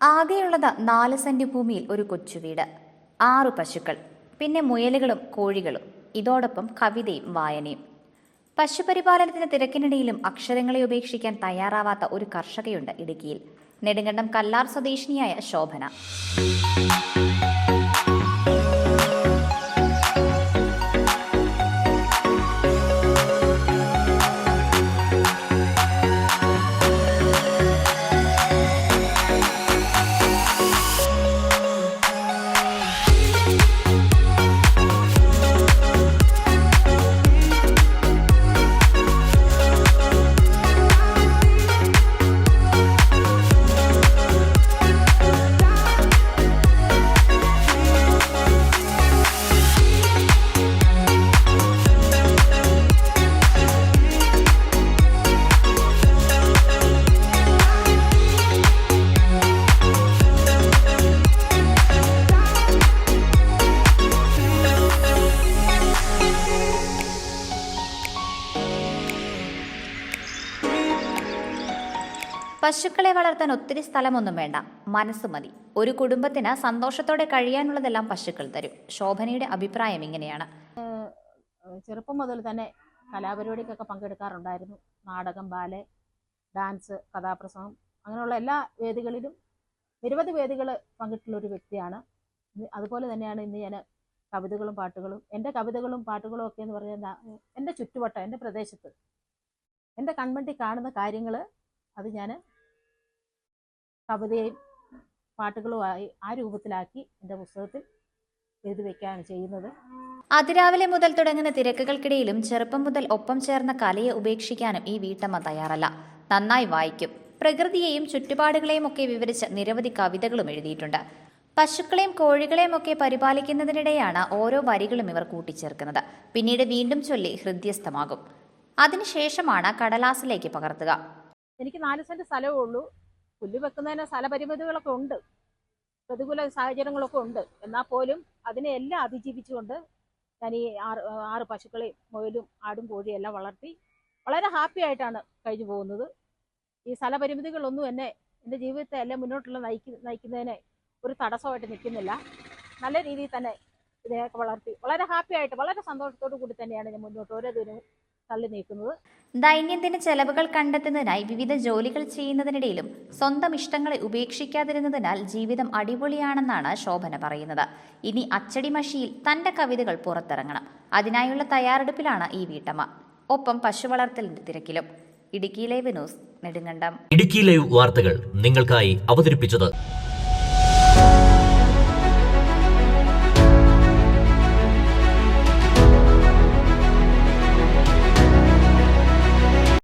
ആകെയുള്ളത് നാല് സെന്റ് ഭൂമിയിൽ ഒരു കൊച്ചു വീട് ആറ് പശുക്കൾ പിന്നെ മുയലുകളും കോഴികളും ഇതോടൊപ്പം കവിതയും വായനയും. പശുപരിപാലനത്തിന് തിരക്കിനിടയിലും അക്ഷരങ്ങളെ ഉപേക്ഷിക്കാൻ തയ്യാറാവാത്ത ഒരു കർഷകയുണ്ട് ഇടുക്കിയിൽ. നെടുങ്കണ്ടം കല്ലാർ സ്വദേശിനിയായ ശോഭന. പശുക്കളെ വളർത്താൻ ഒത്തിരി സ്ഥലമൊന്നും വേണ്ട. മനസ്സ് മതി. ഒരു കുടുംബത്തിന് സന്തോഷത്തോടെ കഴിയാനുള്ളതെല്ലാം പശുക്കൾ തരും. ശോഭനയുടെ അഭിപ്രായം ഇങ്ങനെയാണ്. ചെറുപ്പം മുതൽ തന്നെ കലാപരിപാടിക്കൊക്കെ പങ്കെടുക്കാറുണ്ടായിരുന്നു. നാടകം ബാലെ ഡാൻസ് കഥാപ്രസംഗം അങ്ങനെയുള്ള എല്ലാ വേദികളിലും നിരവധി വേദികൾ പങ്കിട്ടുള്ള ഒരു വ്യക്തിയാണ്. അതുപോലെ തന്നെയാണ് ഇന്ന് ഞാൻ കവിതകളും പാട്ടുകളും എന്റെ കവിതകളും പാട്ടുകളും ഒക്കെ എന്ന് പറഞ്ഞാൽ എന്റെ ചുറ്റുവട്ടം എന്റെ പ്രദേശത്ത് എന്റെ കൺമണ്ടി കാണുന്ന കാര്യങ്ങൾ അത് ഞാൻ കവിതയും പാട്ടുകളുമായി ആ രൂപത്തിലാക്കി എന്റെ പുസ്തകത്തിൽ എഴുതി വയ്ക്കുകയാണ് ചെയ്യുന്നത്. അതിരാവിലെ മുതൽ തുടങ്ങുന്ന തിരക്കുകൾക്കിടയിലും ചെറുപ്പം മുതൽ ഒപ്പം ചേർന്ന കലയെ ഉപേക്ഷിക്കാനും ഈ വീട്ടമ്മ തയ്യാറല്ല. നന്നായി വായിക്കും. പ്രകൃതിയെയും ചുറ്റുപാടുകളെയും ഒക്കെ വിവരിച്ച് നിരവധി കവിതകളും എഴുതിയിട്ടുണ്ട്. പശുക്കളെയും കോഴികളെയും ഒക്കെ പരിപാലിക്കുന്നതിനിടെയാണ് ഓരോ വരികളും ഇവർ കൂട്ടിച്ചേർക്കുന്നത്. പിന്നീട് വീണ്ടും ചൊല്ലി ഹൃദ്യസ്ഥമാകും. അതിനുശേഷമാണ് കടലാസിലേക്ക് പകർത്തുക. എനിക്ക് നാല് സെന്റ് സ്ഥലമേ ഉള്ളൂ. പുല്ല് വെക്കുന്നതിന് സ്ഥലപരിമിതികളൊക്കെ ഉണ്ട്. പ്രതികൂല സാഹചര്യങ്ങളൊക്കെ ഉണ്ട്. എന്നാൽ പോലും അതിനെ എല്ലാം അതിജീവിച്ചുകൊണ്ട് ഞാൻ ഈ ആറ് ആറ് പശുക്കളെയും മുയലും ആടും കോഴിയും എല്ലാം വളർത്തി വളരെ ഹാപ്പി ആയിട്ടാണ് കഴിഞ്ഞു പോകുന്നത്. ഈ സ്ഥലപരിമിതികളൊന്നും എന്നെ എന്റെ ജീവിതത്തെ എല്ലാം മുന്നോട്ടുള്ള നയിക്കു നയിക്കുന്നതിന് ഒരു തടസ്സമായിട്ട് നിൽക്കുന്നില്ല. നല്ല രീതിയിൽ തന്നെ ഇതിനെയൊക്കെ വളർത്തി വളരെ ഹാപ്പി ആയിട്ട് വളരെ സന്തോഷത്തോടു കൂടി തന്നെയാണ് ഞാൻ മുന്നോട്ട് ഓരോ ദിനവും തള്ളി നീക്കുന്നത് ദൈനംദിന ചെലവുകൾ കണ്ടെത്തുന്നതിനായി വിവിധ ജോലികൾ ചെയ്യുന്നതിനിടയിലും സ്വന്തം ഇഷ്ടങ്ങളെ ഉപേക്ഷിക്കാതിരുന്നതിനാൽ ജീവിതം അടിപൊളിയാണെന്നാണ് ശോഭന പറയുന്നത്. ഇനി അച്ചടി മഷിയിൽ തന്റെ കവിതകൾ പുറത്തിറങ്ങണം. അതിനായുള്ള തയ്യാറെടുപ്പിലാണ് ഈ വീട്ടമ്മ. ഒപ്പം പശു വളർത്തലിന്റെ തിരക്കിലും. Idukki live news Nedumkandam. Idukki live വാർത്തകൾ നിങ്ങൾക്കായി അവതരിപ്പിച്ചത്